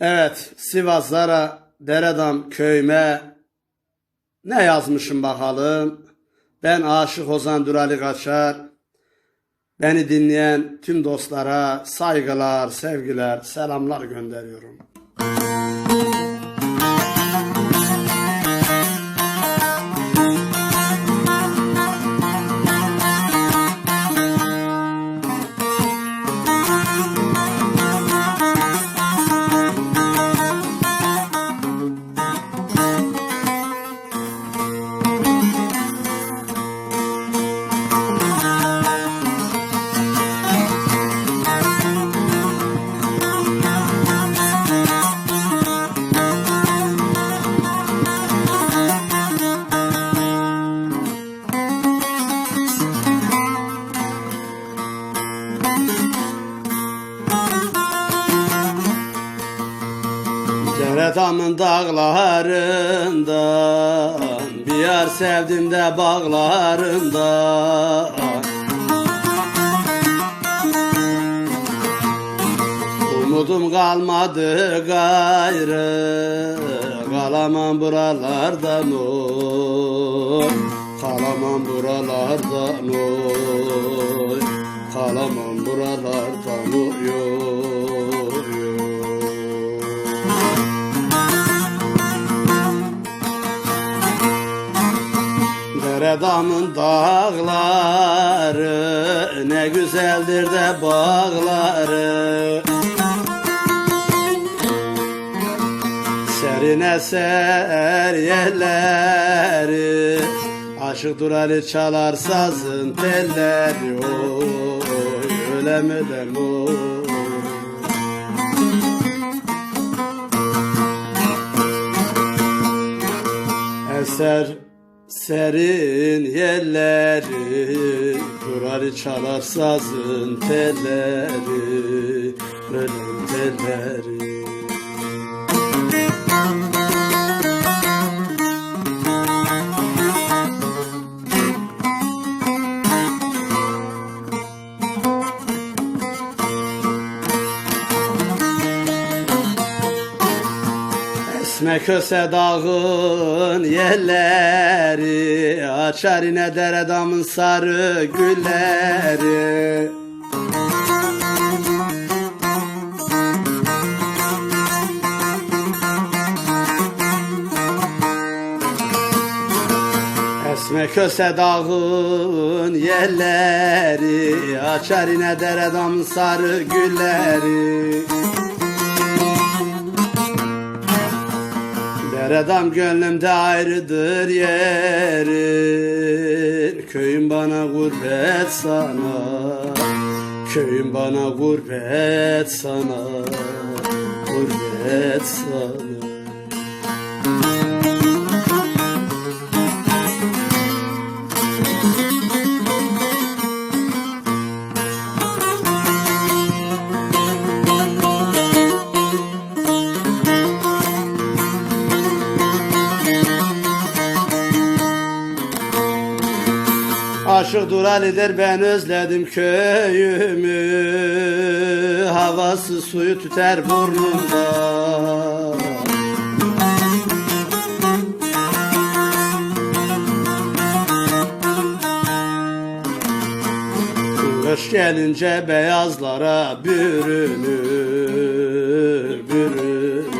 Evet, Sivaslara, Deredam köyüme ne yazmışım bakalım. Ben Aşık Ozan Durali Kaçar. Beni dinleyen tüm dostlara saygılar, sevgiler, selamlar gönderiyorum. Deredamın dağlarından Bir yer sevdim de bağlarından. Umudum kalmadı gayrı Kalamam buralardan oy Kalamam buralardan oy Kalamam buralardan Deredamın dağları ne güzeldir de bağları. Serin eser yerleri Aşık Durali çalar sazın telleri. Öyle mi dem oy Eser serin yerleri Durali çalar sazın telleri Ölüm telleri Esme köse dağın yerleri Açar yine deredamın sarı gülleri. Esme köse dağın yerleri Açar yine deredamın sarı gülleri Deredam gönlümde ayrıdır yerin. Köyüm bana gurbet sana. Köyüm bana gurbet sana. Gurbet sana Aşık Durali'dir ben özledim köyümü. Havası suyu tüter burnumda. Kış gelince beyazlara bürünür, bürünür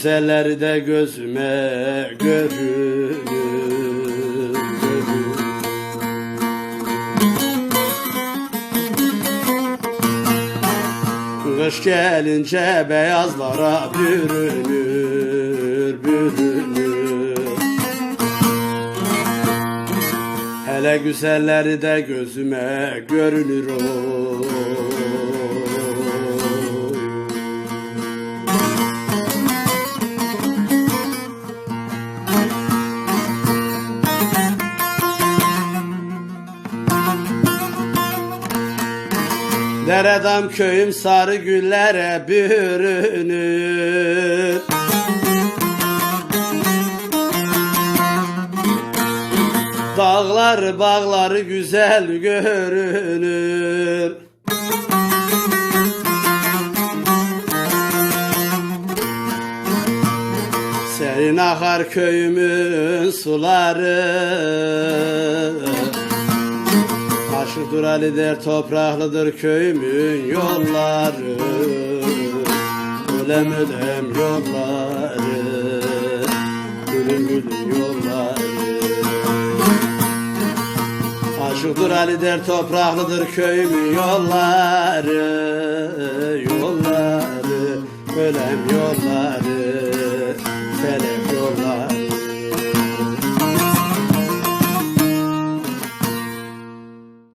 Güzelleri de gözüme görünür. Kış gelince beyazlara bürünür, bürünür Hele güzelleri de gözüme görünür oy. Keredam köyüm sarı güllere bürünür. Dağlar bağları güzel görünür. Serin akar köyümün suları. Aşıktır Ali der topraklıdır köyümün yolları. Ölem ölem yolları Gülüm gülüm yolları. Aşıktır Ali der topraklıdır köyümün yolları. Yolları Ölem yolları